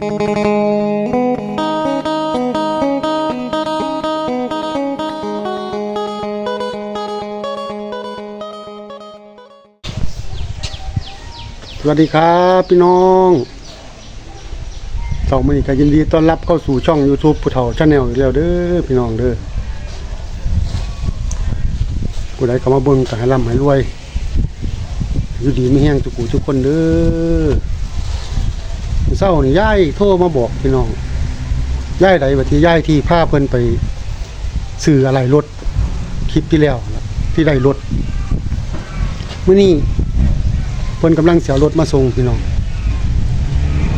สวัสดีครับพี่น้องสองมือก็ยินดีต้อนรับเข้าสู่ช่อง YouTube ผู้เฒ่าชาแนลอีกแล้วเด้อพี่น้องเด้อผู้ใดเข้ามาเบิ่งก็ให้ร่ำให้รวย อยู่ดีไม่แห้งทุกูทุกคนเด้อ เศร้านี่ยายโทรมาบอกพี่น้องยายใดบัดที่ยายที่พาเพิ่นไปซื้ออะไรรถคลิปที่แล้วที่ได้รถมื้อนี้เพิ่นกำลังเสียรถมาส่งพี่น้อง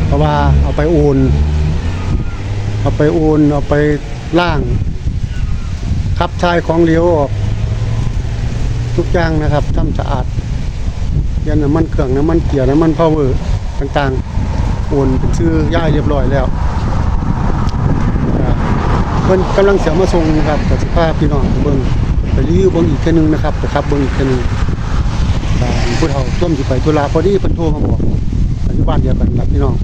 เพราะว่าเอาไปโอนเอาไปโอนเอาไปล่าง ขับชายของเหลวออกทุกอย่างนะครับทำสะอาดยันน้ำมันเครื่องน้ำมันเกียร์น้ำมันพาวเวอร์ต่าง โอนเป็นชื่อย่ายเรียบร้อยแล้วอ่าเพิ่นกำลังเสียมาส่งนะครับแต่สภาพพี่น้องเบิ่งไปรีวิวเบิ่งอีกแค่นึงนะครับไปขับเบิ่งอีกแค่นึงผู้เฒ่าต้มสิไปธุระพอดีเพิ่นโทรมาบอกปัจจุบันเดียวกันครับพี่น้อง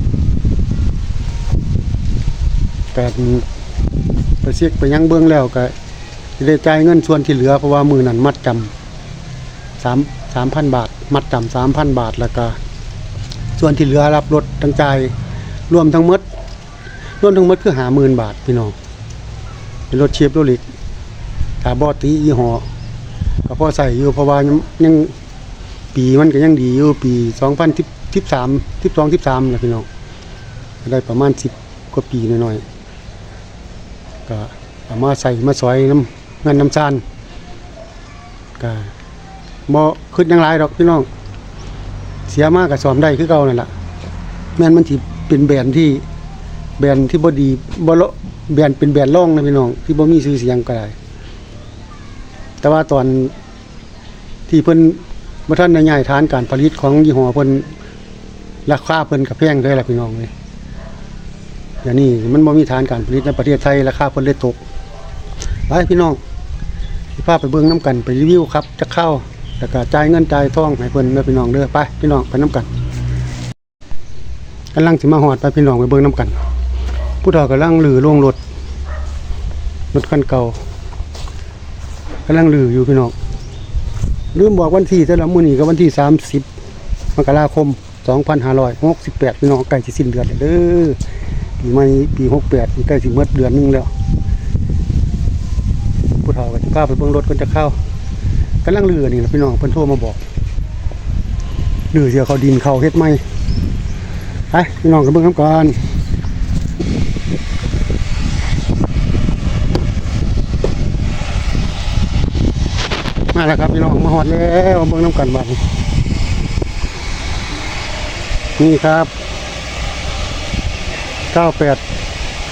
แต่ไปเช็คไปยังเบื้องแล้วก็ได้จ่ายเงินส่วนที่เหลือเพราะว่ามือนั้นมัดจำสามสามพันบาท มัดจำสามพันบาทแล้วก็ ส่วนที่เหลือรับรถทั้งใจรวมทั้งหมดรวมทั้งหมดคือหาหมื่นบาทพี่น้องเป็นรถเชียบรถล็กถาบอตียี่ห้อก็พอใส่อยู่เพราะว่ายังยังปีมันก็ยังดีอยู่ปีสองพันสิบสามสิบสองสิบสามนะพี่น้องได้ประมาณสิบกว่าปีหน่อยๆก็เอามาใส่มาซอยน้ำเงินน้ำซานก็บ่ขึ้นยังไรดอกพี่น้อง เสียมากกับสอมได้คือเก่านั่นแหละแม่นมันที่เป็นแบรนด์ที่แบรนด์ที่บ่ดีบ่ละแบรนด์เป็นแบรนด์ร่องนะพี่น้องที่บ่มีชื่อเสียงก็ได้ แต่ว่าตอนที่เพิ่นบ่ท่านได้ย้ายฐานการผลิตของยี่ห้อเพิ่นราคาเพิ่นก็แพงเลยล่ะพี่น้องเลยเดี๋ยวนี้มันบ่มีฐานการผลิตในประเทศไทยราคาเพิ่นเลยตกไปพี่น้องสิพาไปเบิ่งน้กันไปรีวิวครับจะเข้า แล้วก็จ่ายเงินจ่ายทองให้เพิ่นเด้อพี่น้องเด้อไปพี่น้องไปน้กันกำลังสิมาฮอดไปพี่น้องไปเบิ่งน้กัน ผู้เฒ่ากำลังลือลงรถรถคันเก่ากำลังลืออยู่พี่น้องลืมบอกวันที่แต่ละมื้อนี้ก็วันที่ 30มกราคม 2568พี่น้องใกล้สิสิ้นเดือนแล้วเด้อปีใหม่ปี 68นี่ใกล้สิหมดเดือนหนึงแล้วผู้เฒ่าก็จะพาไปเบิ่งรถกันจะเข้า กำลังเรือนี่ล่ะพี่น้องเพิ่นโทรมาบอกเรือเสียเขาดินเขาเฮ็ดใหม่ไปพี่น้องกันเบิ่งกันก่อนมาแล้วครับพี่น้องมาฮอดแล้วเบิ่งน้ำกันบัดนี้นี่ครับ 98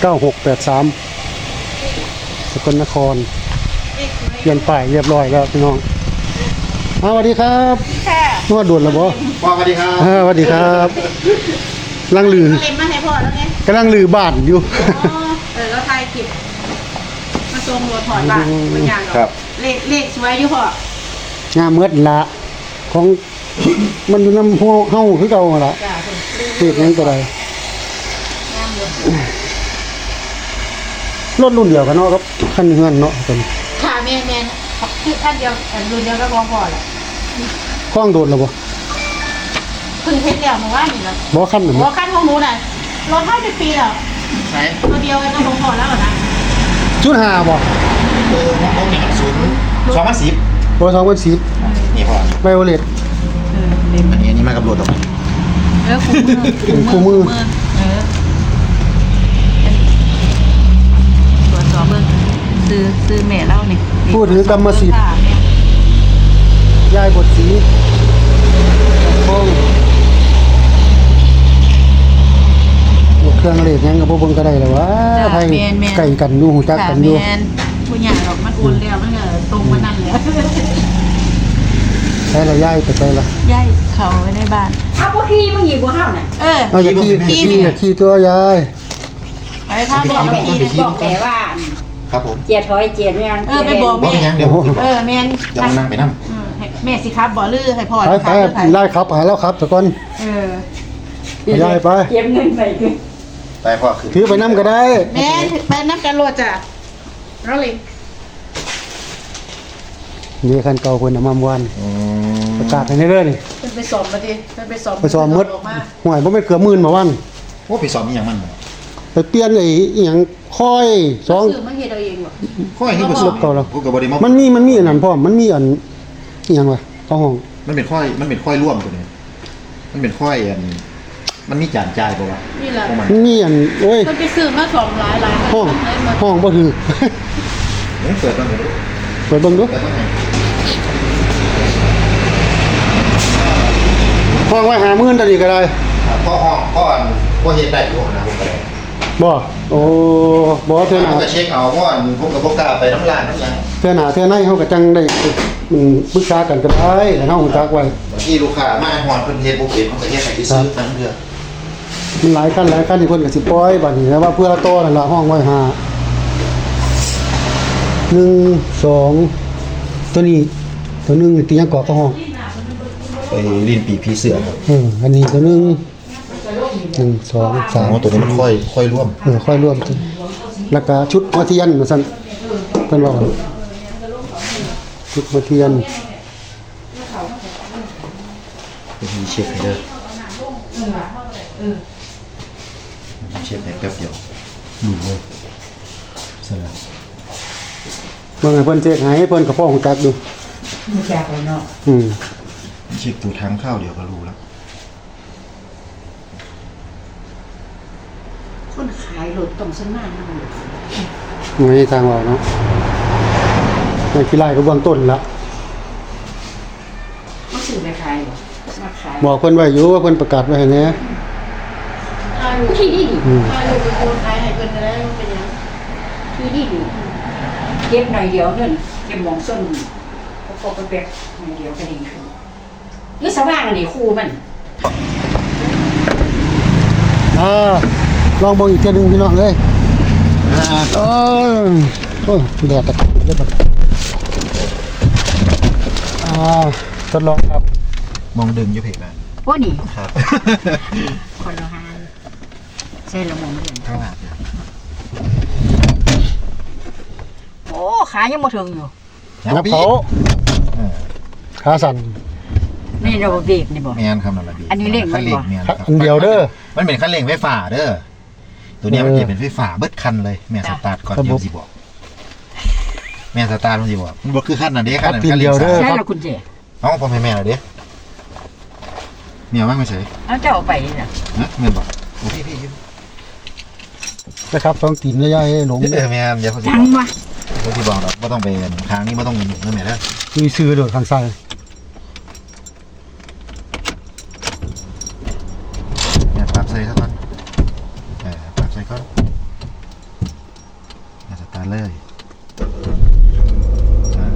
9683 สกลนครเปลี่ยนป้ายเรียบร้อยแล้วพี่น้อง อ้าวสวัสดีครับค่ะนวดด่วนแล้วบ่พ่อสวัสดีครับอ่าสวัสดีครับกำลังลือเอ็มมาให้พ่อแล้วไงกำลังลือบ้านอยู่ อ๋อเออเราถ่ายคลิปมาส่งรถถอดบ้านเป็นอย่างหรอกครับ เลขเลขสวยอยู่พ่องามเมื่อละของ มันอยู่น้ำหัวเฮาคือเก่าหั่นล่ะจ้าคุณเฮ็ดหยังก็ได้งามเลยรถรุ่นเดียวกันเนาะครับคันเฮือนเนาะเป็นค่ะแม่แม่คือท่านเดียวอันรุ่นเดียวก็พอพอแหละ คล้องโดดแล้วบ่เพิ่งเทสแล้วเมื่อวานนี่แหละบ่คันน่ะหับ่วขั้นของหนูน่ะรถเท่าสิบปีแล้วใช่ตัวเดียวกันก็พอพอแล้วนะชุดหาบ่เออน้องน้องเนี่ยศูนย์สองพันสิบบ่2010นี่พ่อไวโอเลตเออเล่นอันนี้อันนี้มากับรถออกมาเออคู่มือคู่มือเออตรวจสอบเบิ่งซื้อซื้อแม่เล่านี่ผู้ถือกรรมสิทธิ์ค่ะแม่ ยายบทสีคล้องเครื่องเลขหยังก็บ่เบิ่งก็ได้แล้ววะจ้ะไทยแม่นแม่นใกล้กันอยู่ฮู้จักค่ะกันอยู่แม่นผู้ใหญ่หรอกมันอุ่นแล้วมันก็ตรงมานั่นแล้วใช่ละยายไปใช่ละย้ายเขาไว้ในบ้านเอาพวกขี้มึงหยิบบัวเฮาน่ะเออเอาอย่าขี้ขี้ขี้นี่อย่าขี้ตัวยายไปพาบอกเอาไปไปอีอีกกบอกแต่ว่าครับผมเจียถอยเจียไม่ยังเออไปบอกบอกแม่เป็นยังเดี๋ยวเออแม่นเดี๋ยวเรานั่งไปนั่งอืมให้ แม่สิครับบ่ลือให้พ่อไปไปครับไล่ครับหาแล้วครับตะกอนเออ ยายไปเก็บเงินไปคือไปพ่อคือถือไปนํก็ได้แม่ไปนับกันรวดจ้ะเราเลยนี่คันเก่าเพิ่นเอามาเมื่อวานอืมประกาศให้เด้อนี่เป็นไปสอบมาดิเป็นไปสอบไปซ้อมหมดออกมาห่วยบ่แม่นเกือบหมื่นเมื่อวานโอ้ไปสอบนี่ยังมันไปเปลี่ยนไอ้อีหยังค่อยสอง ซื้อมาเฮ็ดเอาเองบ่ ข้อยที่ไปสอบเก่าแล้วกูกับบริมมันมีมันมีอันนั้นพร้อมมันมีอันอีห ยังวะเข้าห้องมันเป็นข้อย มันเป็นข้อยร่วมตัวนี้มันเป็นข้อยอันมันมีจานจ่ายป่าวะนี่แหละประมาณมันมีอันโอ้ยมันไปซื้อมาสองหลายหลายห้องเลยมาห้องบ่ถือเฮ้ยเปิดต้องเปิดเปิดเบิ่งดูเปิดต้องไหนห้องไว้หามื่นตอนนี้ก็ได้พ่อห้องพ่ออันพ่อเฮ็ดได้อยู่นะผมก็ได้ บ่โอ้บ่เทื่อหผมน้าก็เช็คเอาเพราะว่าผมกับพวกกล้าไปน้ำลานน้ำยังเทื่อหน้าเทื่อในเฮาก็จังได้มันปรึกษากันก็ได้แล้วเฮาฮู้จักไว้ บางทีลูกค้ามาหอนเพิ่นเฮ็ดบ่เป็นเพิ่นก็เฮ็ดให้ที่ซื้อทั้งเดือนมันหลายขั้นหลายขั้นที่เพิ่นก็สิปล่อยบัดนี้แล้วว่าเพื่อโตนั่นล่ะห้องไว้หาหนึ่งสองตัวนี้ ตัวหนึงตีหยังเกาะก็ห้องไปลิ้นปีพี่เสือครับ เอออันนี้ตัวหนึง หนึ่งสองสามอ๋อตัวนี้มันค่อยค่อยร่วมเออค่อยรวมกันแล้วก็ชุดหัวเทียนว่าซั่นเพิ่นว่าชุดหัวเทียนเป็นมีเช็คให้เด้อเช็คให้แป๊บเดียวดูเลยสลับเมื่อไงเพิ่นเจ๊กให้เพิ่นกับพ่อของจักดูมีแจกเลยเนาะอืมเช็คตัวทางเข้าเดี๋ยวก็รู้แล้ว คนขายรถต้องสมานนะมันไม่มีทางเราเนาะในขี้ไล่ก็เบื้องต้นละมาซื้อไปขายบ่มาขายบอกเพิ่นไว้อยู่ว่าเพิ่นประกาศไว้ให้แหน่อายุที่ดีดีอืมอายุเป็นคนขายให้เพิ่นได้เป็นหยังที่ดีดีเก็บหน่อยเดียวเงินเก็บหมองส้นก็พอไปแบกหน่อยเดียวก็ดีขึ้นนี่สว่างนี่ครูมัน อ่า ลองเบิ่งอีกเทื่อหนึงพี่น้องเอ้ยอ่าเออโอ้แดดตะกอนเลยบัดอ่าทดลองครับ มองดึงอยู่เพจนะว่านี่ครับคนละหานใช่ละหมองเดือนข้างหลังเนี่ยโอ้ขายังบ่ถึงอยู่นับเขาเออขาสั่นนี่เราเบรกนี่บ่แมนครับนั่นแหละดีอันนี้เร่งคันเร่งมันบ่แมนอันเดียวเด้อมันเป็นคันเร่งไฟฟ้าเด้อ ตัวเนี้ยมันจะเป็นไฟฟ้าเบิดคันเลยแม่สตาร์ทก่อนครับเดี๋ยผมวสิบอก แม่สตาร์ทมันสิบอกมันบ่คือคันนั้นเด้คันนั้นครับคันเดีเร่ยวงเด้อสายใช่ละคุณเจเอาผมให้แม่หน่อยเด้เนี่ยว่างไม่ใช่เอาเจ้าเอาไปนี่น่ะนะเงินบอกโอ้พี่พี่ยืมนะครับต้องตีนย่อยๆให้หลงเออแม่เดี๋ยวเขาสิทับงอกวะเขาสิบอกดอกบ่ต้องไปทางนี้บ่ต้องนั่นแม่เด้อมีซื้อโดดข้างซ้าย แม่ปรับใส่ซะก่อนเออปรับใส่ก่อนแม่สตาร์ทเลยอ่า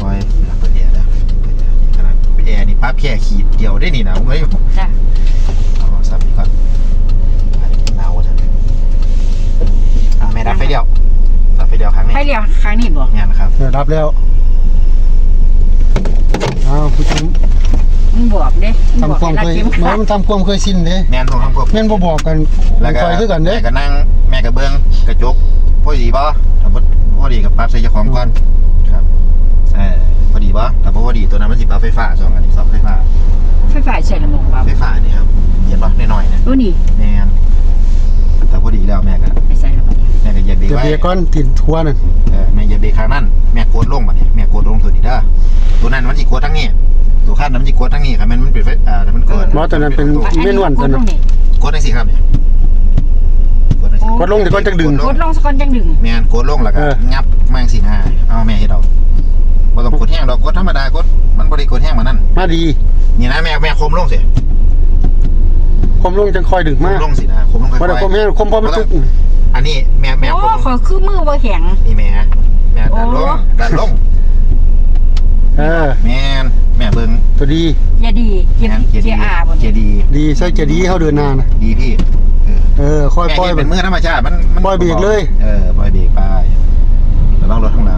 ปล่อยเปิดแอร์นะเปิดแอร์นี่ขนาดเปรับแค่ขีดเดียวได้นี่นะเฮ้ยจ้ะเอาซับนี่ก่อนหนาวจังอ่าแม่ดับไฟเดียวดับไฟเดียวครั้งนี้ให้เรียกครั้งนี้บ่งานครับเออรับแล้วอ้าวผู้ชมมึงบอกเด้มึงบอทำความให้เคยเข็มขัมันทำความเคยชินเด้แม่นของทำควบแม่นบ่บอกกันแล้วก็คอยคือกันเด้แม่ก็นั่งแม่ก็เบิ้งกระจกพอดีป่ะถ้าบ่พอดีกับปรับใส่เจ้าของก่อนครับเออ อดีป่ะถ้าบ่พอดีตัวนั้นมันสิปรั๊บไฟฟ้าสองอันนี้สองไฟฟ้าไฟฟ้าใช่ละหมองเปล่าไฟฟ้านี่ครับเห็นป่ะน้อยๆนะรู้นี่แม่นแต่พอดีแล้วแม่ก็ไม่ใช่ละบ่เนี่ยแม่ก็เหยียบเบรกเดี๋ยวไว้เบรกก่อนติดทัวนั่นเออแม่เหยียบเบรกข้างนั้นแม่กดลงบัดนี้แม่กดลงตัวนี้เด้อตัวนั้นมันสิกดทั้งนี้ตัวข้างนั้นมันสิกดทั้งนี้ครับมันมันเป็นไฟอ่าแต่มันกดหมอตอนนั้นเป็นอัเม่นวันตอนนั้นกดได้สิครับเนี่ยกดได้สิกดลงเดี๋ยวก่อนจะดึงกดลงสกอนจังดึงแม่นกดลงแล้วก็เอองับแม่งสิหน้าเอาแม่เฮ็ดเอา บ่ต้องกดแห้งดอกกดธรรมดากดมันบ่ได้กดแห้งมานั่นมาดี นี่นะแม่แม่คมลงสิคมลงจังคอยดึงคมามลงสินะคมลงค่บ่ได้คมอยแห้งคมพอมันตุกๆอันนี้แม่แม่โอ้คมลงขอคือมือบ่แข็ง นี่แม่แม่ดันลงโอ้ ดันลงเออ แม่นแม่เบิ่งตัวดี อย่าดีเกียแม่นร์เกียร์อาบ่เกีเนี่ยยร์ดีดีใส่จะดีเฮาเดินหน้านะดีพี่เออ เออค่อยแม่ปล่อยเฮ็ดมัเป็นนมือธรรมชาติมันมันปล่อยเบรกเลย เออปล่อยเบรกไประวังรถข้างหลั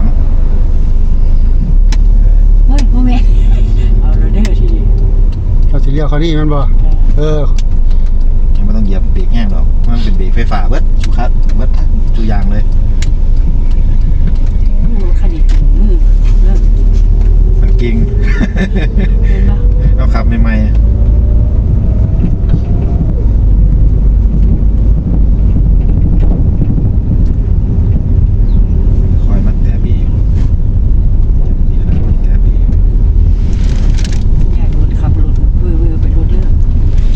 งเฮ้ยบ่แม่นเอาเลยเด้อทีนี้เราสิเรียกเขานี่แม่นบ่ เออ ยังไม่ต้องเหยียบเบรกแห้งหรอกมันำเป็นเบรกไฟฟ้าเบิดสุครับเบิดทั้งทุกอย่างเลยโอ้คันนี้ถึงมือเลิกมันเก่ง เห็นปะเราขับใหม่ๆคอยมันแต่บีนี่นะแต่บี อย่าหลุดขับหลุดวือวือไปหลุดเด้อ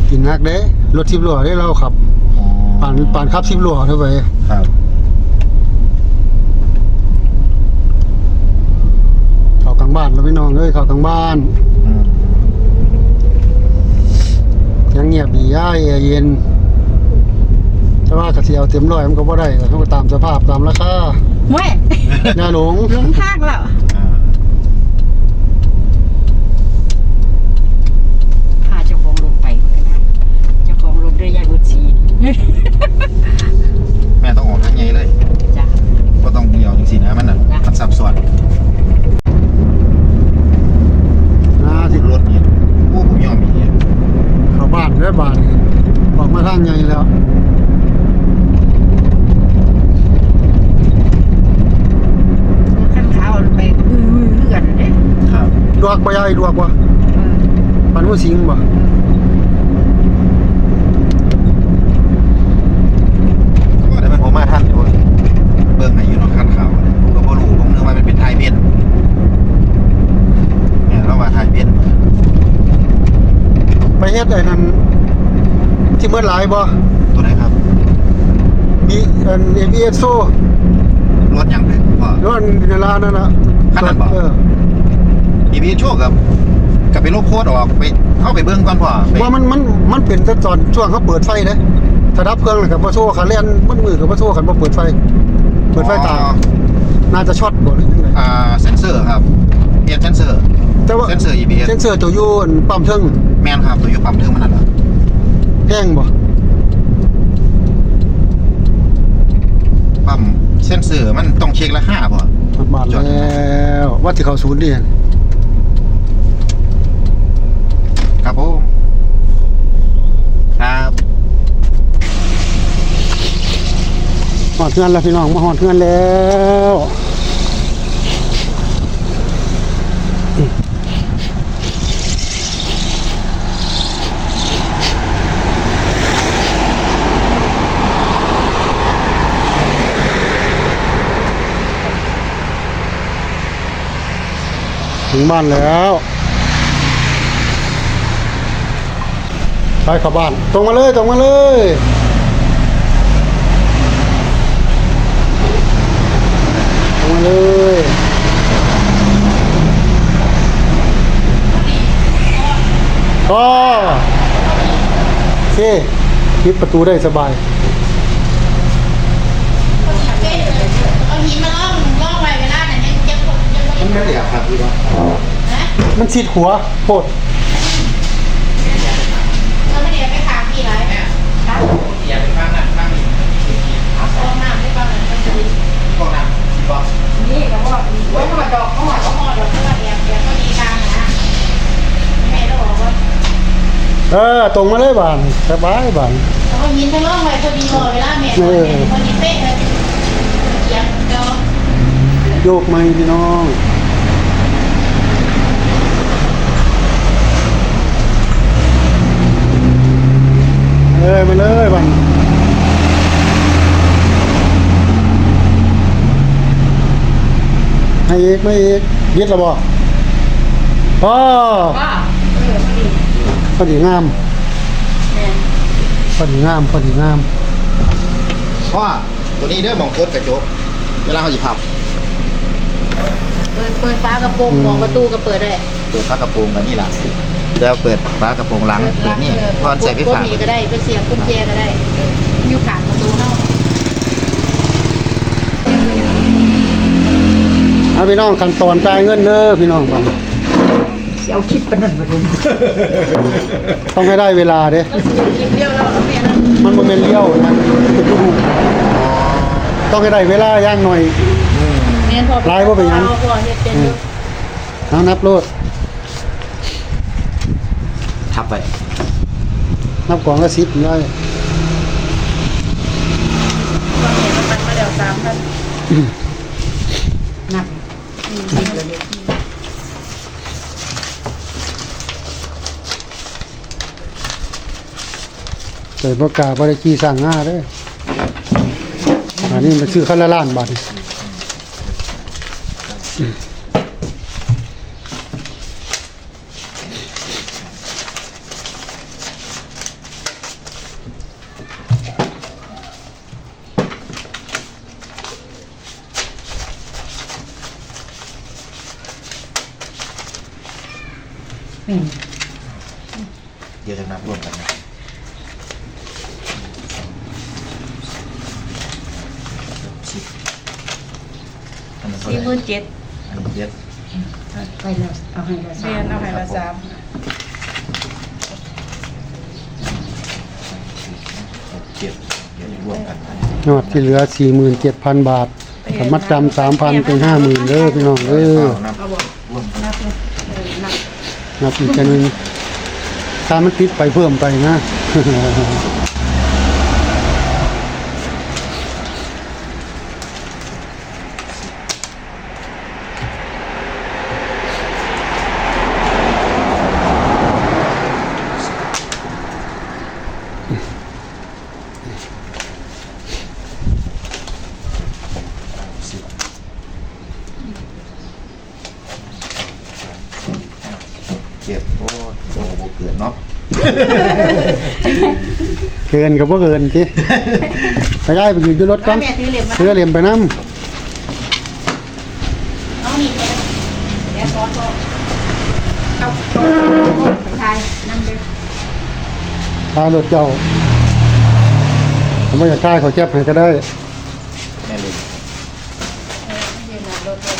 กิ นนักเด้รถสิบล้อได้เราขับอ๋อปานปานขับสิบล้อเท่าไปครับเข้ากลางบ้านแล้วพี่น้องเอ้ยเข้ากลางบ้านอืมเสียังเงียบดีย่ายแอร์เย็นแต่ว่ากระเทียวเต็มร้อยมันก็บ่ได้ก็ต้องตามสภาพตามราคาแม่อย่าหลงลงทางแล้ว อ่า พาเจ้าของลงไปมันก็ได้เจ้าของลงด้วยยายบุตรชี แม่ต้องออกทางใหญ่เลยจ้ะก็ต้องเดี่ยวจริงๆนะมันน่ะจ้ะมันซับซ้อนนะที่รถนี่โอ้ผมยอมมีเนี่ยเข้าบ้านได้อบ้านนี่ออกมาทางใหญ่แล้วขั้นขาวไปวือวือเลื่อนเด้ครับดวกบ่ยายดวกบ่เออปานหัวสิงบ่ก็ได้เป็นผมมาท่านอยู่เบิ่งให้อยู่เนอกคันข่าวผมก็บ่รู้ผมนึกว่ามันเป็นไทยเบนเนี่ยเราว่าไทยเบน ไป เฮ็ดไอ้นั่นที่เมื่อหลายบ่ตัวไหนครับบีอัน ABS โซรถหยังเป็นพ่อย้อนในร้านนั่นน่ะคันนั้นบ่เอออีพีช่วงกับกับไปลบโคตรออกไปเข้าไปเบิ่งก่อนพ่อไปว่ามันมันมันเป็นแต่ตอนช่วงเขาเปิดไฟเด้ถ้าดับเครื่องน่ะก็บ่โซ่คันเล่นมันมือก็บ่โซ่คันบ่เปิดไฟ เปิดไฟตามอ๋อน่าจะช็อตบ่หรือจังไดอ่าเซนเซอร์ครับเปลี่ยนเซนเซอร์ แต่ว่าเซนเซอร์ EBS เซนเซอร์ตัวอยู่อันปั๊มเทิงแม่นครับตัวอยู่ปั๊มเทิงมันนั่นล่ะแห้งบ่ปั๊มเซนเซอร์มันต้องเช็คราคาบ่ มาจอด แล้วว่าสิเข้าศูนย์ดิครับผมครับฮอดเฮือนแล้วพี่น้องมาฮอดเฮือนแล้ว ถึงบ้านแล้วไปเข้าบ้าน ตรงมาเลยตรงมาเลยตรงมาเลยก็โอเคปิดประตูได้สบาย เอาหินมาล่องล่องไว้เวลาเนี่ยยังยังยัง มันไม่เหลือครับพี่ว่ามันชิดหัวโพดเราไม่ได้ไปขาพี่ไรแบบครับอย่าไปฟังนั่นฟังนี่เอาซองน้ำได้บ้างเลยมันจะดีพวกนั้นบ่นี่ก็ว่าไว้ก็มาดอกก็หอดก็หอดดอกก็ว่าเดียวเดียวก็ดีกลางนะแม่เราบอกว่าเออตรงมาเลยบ้านสบายบ้านเอาหินทั้งล่องไว้พอดีเลยเวลาแม่พอดีเป๊ะเลยเสียงเดียวโยกไหมพี่น้อง เอ้ยมาเลยบ้านให้อีกไม่อีกยึดระบอกพ่อว่าเออพอดีพอดีงามแม่พอดีงามพอดีงามพ่อตัวนี้เด้อมองโคตรกระจกเวลาเขาสิพับเปิดเปิดฟ้ากระโปรงมองประตูก็เปิดได้ เปิดฝากระโปรงกันนี่ล่ะ แล้วเปิดฝากระโปรงหลังเปิดนี่พอใส่ไฟฟ้ามีก็ได้ไปเสียบกุญแจก็ได้อยู่ขางประตูเนาะเอาพี่น้องขั้นตอนจ่ายเงินเด้อพี่น้องบัดนี้สิเอาคลิปปานนั้นมาลงต้องให้ได้เวลาเด้ก็คือยิบเดียวแล้วเราเปลี่ยนมันบ่แม่นเลี้ยวนะเป็นลูกต้องให้ได้เวลาอย่างหน่อยเรียนพอลายว่าเป็นหยังพอเฮ็ดเป็นอยู่เอานับโลด ทับไปนับกองก็ซิบได้ก็เห็นมันมาแล้วสามพันนับใส่ประกาศบริจีสั่งง่าเด้ออันนี้มันซื้อขั้นละล้านบาท เดี๋ยวจะนับรวมกันนะสิบอันนั้นเท่าสี่ไหหมื่ร่นเจ็ดอันนั้นเจ็ดไปแล้วเอาให้ละเรีสายนมเอาให้ละสามเจ็ดเดี๋ยวจะรวมกันนะยอดที่เหลือ 47,000 บาทสมัดจำ3,000เป็น50,000เด้อพี่น้องเด้อนับเอาบอกรวมกันนับเลยเออนับนับอีกกันหนึง ถ้ามันติดไปเพิ่มไปนะ สิบเจ็ดโอ้โหบ่เกินเนาะ เกินกับว่าเกินที่ ไปได้ไปยืนอยู่รถก่อนแม่ถือเหรียญมาเสื้อเหลี่ยมไปน้เอานี่ไปเดี๋ยวขอโทษเอาเอาไปทายนั่นเด้อำทารถเจ้าผมไม่อยากได้เขาเจ็บให้ก็ได้แม่เลยเออยืนหลังรถเลย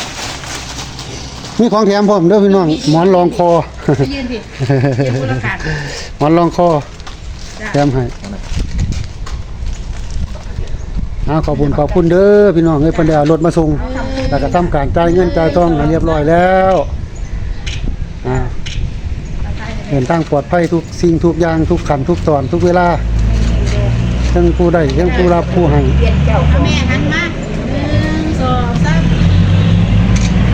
มีของแถมผมเด้อพี่น้องหมอนรองคอไปยืนสิเดี๋ยวพูดละกันหมอนรองคอจ้ะแถมให้ อ้าขอบคุณขอบคุณเด้อพี่น้องเอ้ยเพิ่นได้เอารถมาส่งแล้วก็ทำการจ่ายเงินจ่ายทองให้เรียบร้อยแล้วอ่าเดินทางปลอดภัยทุกสิ่งทุกอย่างทุกขันทุกตอนทุกเวลาทั้งผู้ได้ทั้งผู้รับผู้ให้เอาแม่หันมาหนึ่งสองสาม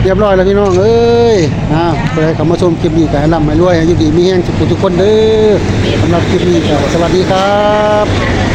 เรียบร้อยแล้วพี่น้องเอ้ยอ้าวเพื่อให้เขามาชมคลิปนี้ก็ให้ร่ำให้รวยให้อยู่ดีมีแห้งทุกทุกคนเด้อสำหรับคลิปนี้ก็สวัสดีครับ